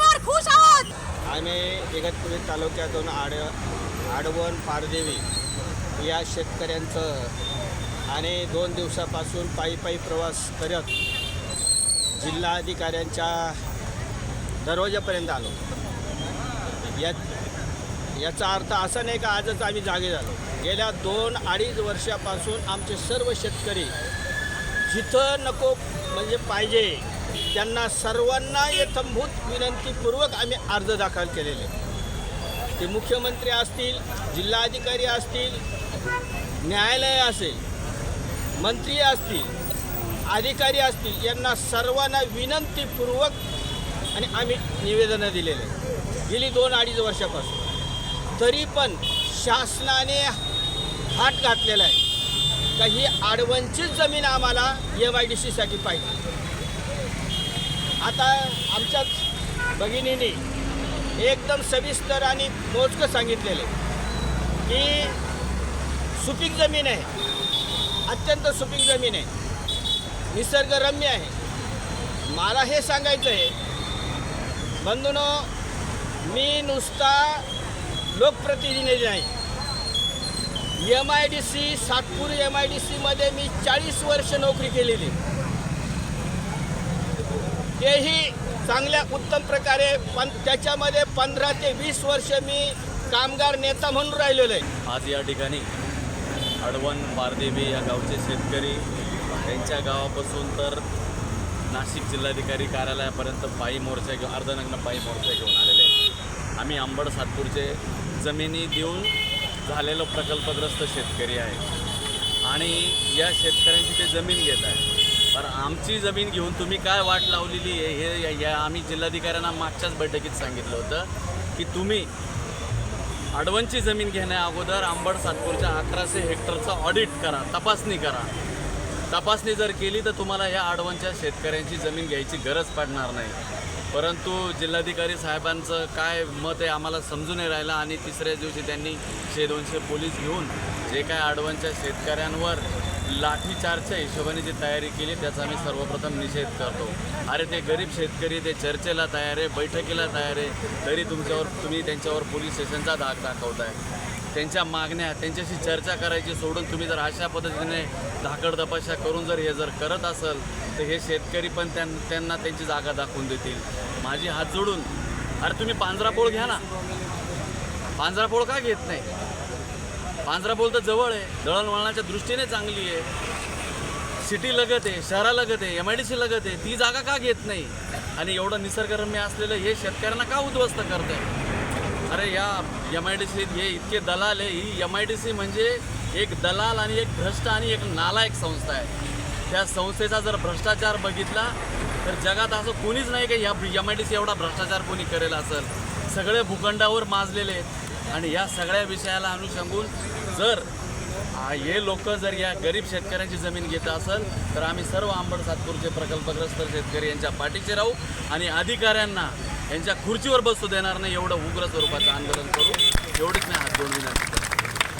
परिवार खुश आहोत. आम्ही इगतपुरी तालुक्यातून आड आडवण पारदेवी या शेतकऱ्यांचं आणि दोन दिवसापासून पायी पायी प्रवास करत जिल्हाधिकाऱ्यांच्या दरवाजापर्यंत आलो. या याचा अर्थ असा नाही का आजच आम्ही जागे झालो. गेल्या दोन अडीच वर्षापासून आमचे सर्व शेतकरी जिथं नको म्हणजे पाहिजे त्यांना सर्वांना यथंभूत विनंतीपूर्वक आम्ही अर्ज दाखल केलेले. ते मुख्यमंत्री असतील जिल्हाधिकारी असतील न्यायालय असेल मंत्री असतील अधिकारी असतील यांना सर्वांना विनंतीपूर्वक आणि आम्ही निवेदनं दिलेले. आहे. गेली दोन अडीच वर्षापासून. तरी पण शासनाने हात घातलेला आहे. का ही आडवंचित जमीन आम्हाला एम आय डी सीसाठी पाहिजे. आता आमच्याच भगिनीने एकदम सविस्तर आणि मोजकं सांगितलेलं आहे की सुपीक जमीन आहे अत्यंत सुपीक जमीन आहे निसर्गरम्य आहे. मला हे सांगायचं आहे बंधूनो मी नुसता लोकप्रतिनिधी नाही. M I D C Satpur M I D सीमध्ये मी चाळीस वर्ष नोकरी केलेली तेही चांगल्या उत्तम प्रकारे पण त्याच्यामध्ये पंधरा ते वीस वर्ष मी कामगार नेता म्हणून राहिलेलो आहे. आज या ठिकाणी अडवण पारदेवी या गावचे शेतकरी त्यांच्या गावापासून तर नाशिक जिल्हाधिकारी कार्यालयापर्यंत पायी मोर्चा घेऊन अर्धनग्न पायी मोर्चा घेऊन आलेले आहे आम्ही आंबड सातपूरचे जमिनी देऊन झालेलं प्रकल्पग्रस्त शेतकरी आहे. आणि या शेतकऱ्यांची ते जमीन घेत आहे. पण आमची जमीन घेऊन तुम्ही काय वाट लावलेली आहे हे या- आम्ही जिल्हाधिकाऱ्यांना मागच्याच बैठकीत सांगितलं होतं की तुम्ही अडवणची जमीन घेण्या अगोदर आंबड सातपूरच्या अकराशे हेक्टरचं ऑडिट करा तपासणी करा. तपासणी जर केली तर तुम्हाला या आडवणच्या शेतकऱ्यांची जमीन घ्यायची गरज पडणार नाही. परंतु जिल्हाधिकारी साहेबांचं काय मत आहे आम्हाला समजून नाही राहिलं आणि तिसऱ्या दिवशी त्यांनी शे दोनशे पोलीस घेऊन जे काय आडवणच्या शेतकऱ्यांवर लाठीचार्जच्या हिशोबाने जी तयारी केली त्याचा मी सर्वप्रथम निषेध करतो. अरे ते गरीब शेतकरी ते चर्चेला तयार आहे बैठकीला तयार आहे. तरी तुमच्यावर तुम्ही त्यांच्यावर पोलीस स्टेशनचा धाक दाखवताय. त्यांच्या मागण्या त्यांच्याशी चर्चा करायची सोडून तुम्ही जर अशा पद्धतीने धाकड करून जर हे जर करत असेल तर हे शेतकरी पण त्यां त्यांना त्यांची जागा दाखवून देतील. माझी हात जोडून. अरे तुम्ही पांजरापोळ घ्या ना. पांजरापोळ का घेत नाही? पांजरापोळ तर जवळ आहे. दळणवळणाच्या दृष्टीने चांगली आहे. सिटी लगत आहे शहरा लगत आहे एम आय डी सी लगत आहे. ती जागा का घेत नाही? आणि एवढं निसर्गरम्य असलेलं हे शेतकऱ्यांना का उद्ध्वस्त करत आहे अरे या एम आय डी सीत हे इतके दलाल आहे. ही एम आय डी सी म्हणजे एक दलाल आणि एक भ्रष्ट आणि एक नालायक संस्था आहे. त्या संस्थेचा जर भ्रष्टाचार बघितला तर जगात असं कोणीच नाही की या एम आय डी सी एवढा भ्रष्टाचार कोणी करेल असेल. सगळे भूखंडावर माजलेले आहेत. आणि या सगळ्या विषयाला अनुषंगून जर हे लोक जर या गरीब शेतकऱ्यांची जमीन घेत असेल तर आम्ही सर्व आंबड सातपूरचे प्रकल्पग्रस्त शेतकरी यांच्या पाठीचे राहू आणि अधिकाऱ्यांना यांच्या खुर्चीवर बसू देणार नाही एवढं उग्र स्वरूपाचं आंदोलन करू. एवढीच नाही हात दोन विनंती